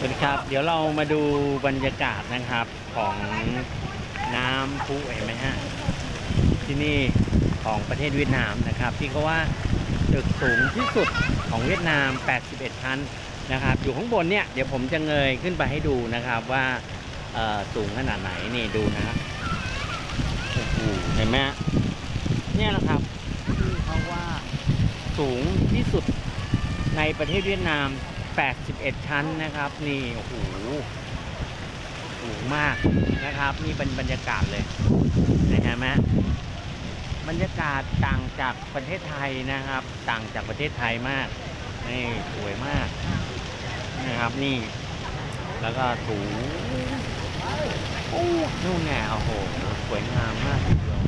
สวัสดีครับ เดี๋ยวเรามาดูบรรยากาศนะครับของน้ำพุเห็นไหมฮะที่นี่ของประเทศเวียดนามนะครับ ที่เขาว่าตึกสูงที่สุดของเวียดนาม 81 ชั้นนะครับ อยู่ข้างบนเนี่ยเดี๋ยวผมจะเงยขึ้นไปให้ดูนะครับว่าสูงขนาดไหนนี่ดูนะฮะโอ้โหเห็นไหมฮะเนี่ยแหละครับที่เขาว่าสูงที่สุดในประเทศเวียดนาม 81 ชั้นนะครับ นี่โอ้โหสูงมากนะครับ นี่เป็นบรรยากาศเลยนะฮะแมบรรยากาศต่างจากประเทศไทยนะครับ ต่างจากประเทศไทยมากนี่สวยมากนะครับนี่ แล้วก็สูงโอ้นู่นไงโอ้โหสวยงามมากทีเดียว